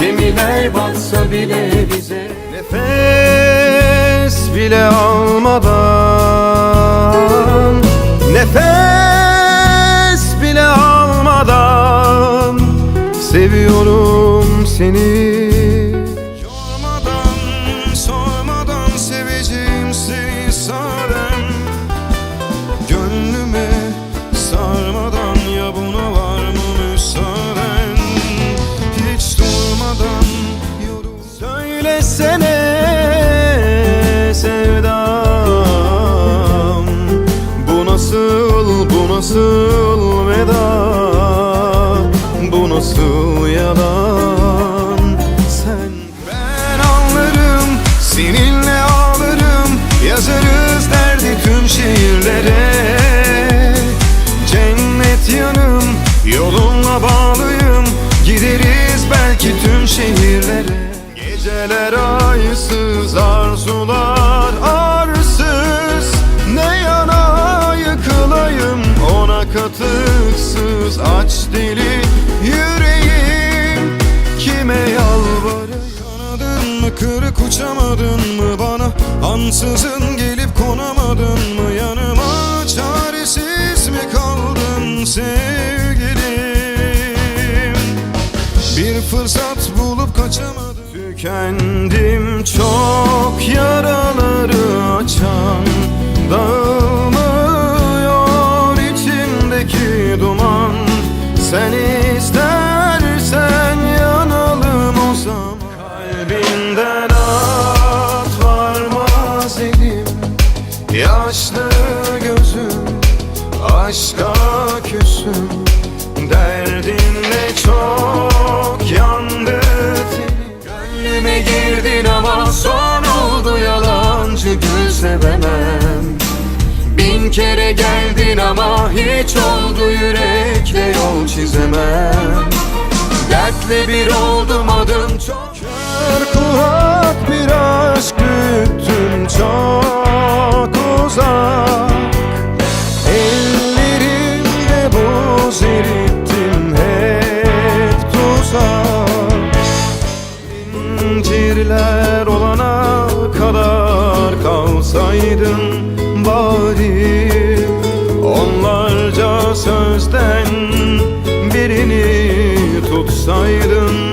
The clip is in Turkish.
Gemiler batsa bile bize Nefes bile almadan Nefes bile almadan Seviyorum seni Söylesene sevdam. Bu nasıl, bu nasıl veda? Bu nasıl yalan? Sen Ben anlarım, seninle ağlarım. Yazarız derdi tüm şehirlere Cennet yanım, yolunla bağlıyım. Gideriz belki tüm şehirlere Geceler aysız, arzular arsız. Ne yana yıkılayım ona katıksız Aç deli yüreğim. Kime yalvarayım Kanadın mı? Kırık uçamadın mı? Bana Ansızın gelip konamadın mı? Yanıma Çaresiz mi kaldın sevgilim? Bir fırsat bulup kaçamadım Tükendim çok yaraları açan Dağılmıyor içimdeki duman. Sen istersen yanalım o zaman. Kalbinden at varmaz elim Yaşlı gözüm aşka sevemem. Bin kere geldin ama hiç oldu yürekle yol çizemem. Dertle bir oldum adım çok Kör kulak bir aşk sözden birini tutsaydın